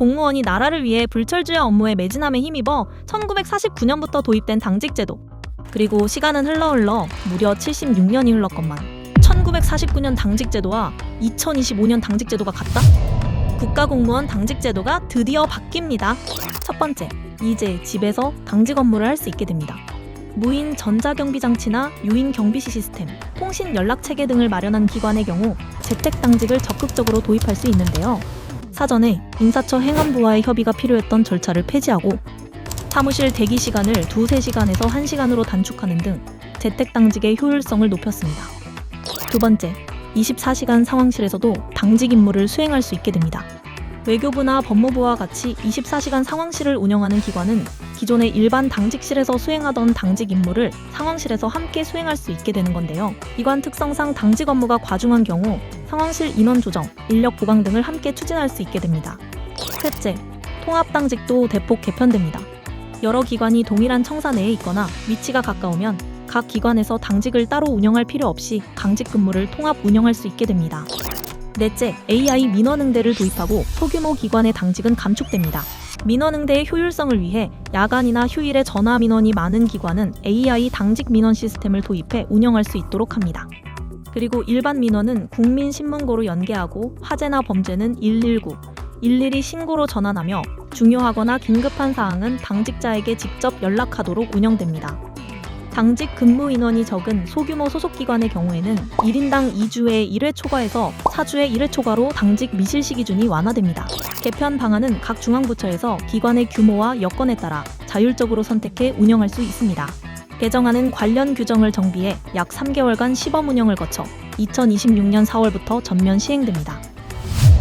공무원이 나라를 위해 불철주야 업무에 매진함에 힘입어 1949년부터 도입된 당직제도. 그리고 시간은 흘러 흘러 무려 76년이 흘렀건만 1949년 당직제도와 2025년 당직제도가 같다? 국가공무원 당직제도가 드디어 바뀝니다. 첫 번째, 이제 집에서 당직 업무를 할 수 있게 됩니다. 무인 전자경비 장치나 유인 경비시 시스템, 통신 연락 체계 등을 마련한 기관의 경우 재택 당직을 적극적으로 도입할 수 있는데요. 사전에 인사처 행안부와의 협의가 필요했던 절차를 폐지하고 사무실 대기 시간을 두세 시간에서 한시간으로 단축하는 등 재택 당직의 효율성을 높였습니다. 두 번째, 24시간 상황실에서도 당직 임무를 수행할 수 있게 됩니다. 외교부나 법무부와 같이 24시간 상황실을 운영하는 기관은 기존의 일반 당직실에서 수행하던 당직 임무를 상황실에서 함께 수행할 수 있게 되는 건데요. 기관 특성상 당직 업무가 과중한 경우 상황실 인원 조정, 인력 보강 등을 함께 추진할 수 있게 됩니다. 셋째, 통합 당직도 대폭 개편됩니다. 여러 기관이 동일한 청사 내에 있거나 위치가 가까우면 각 기관에서 당직을 따로 운영할 필요 없이 당직 근무를 통합 운영할 수 있게 됩니다. 넷째, AI 민원응대를 도입하고 소규모 기관의 당직은 감축됩니다. 민원응대의 효율성을 위해 야간이나 휴일에 전화 민원이 많은 기관은 AI 당직 민원 시스템을 도입해 운영할 수 있도록 합니다. 그리고 일반 민원은 국민신문고로 연계하고 화재나 범죄는 119, 112 신고로 전환하며 중요하거나 긴급한 사항은 당직자에게 직접 연락하도록 운영됩니다. 당직 근무 인원이 적은 소규모 소속기관의 경우에는 1인당 2주의 1회 초과에서 4주의 1회 초과로 당직 미실시 기준이 완화됩니다. 개편 방안은 각 중앙부처에서 기관의 규모와 여건에 따라 자율적으로 선택해 운영할 수 있습니다. 개정안은 관련 규정을 정비해 약 3개월간 시범 운영을 거쳐 2026년 4월부터 전면 시행됩니다.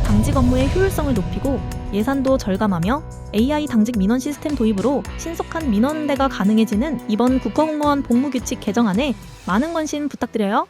당직 업무의 효율성을 높이고 예산도 절감하며 AI 당직 민원 시스템 도입으로 신속한 민원 응대가 가능해지는 이번 국가공무원 복무규칙 개정안에 많은 관심 부탁드려요.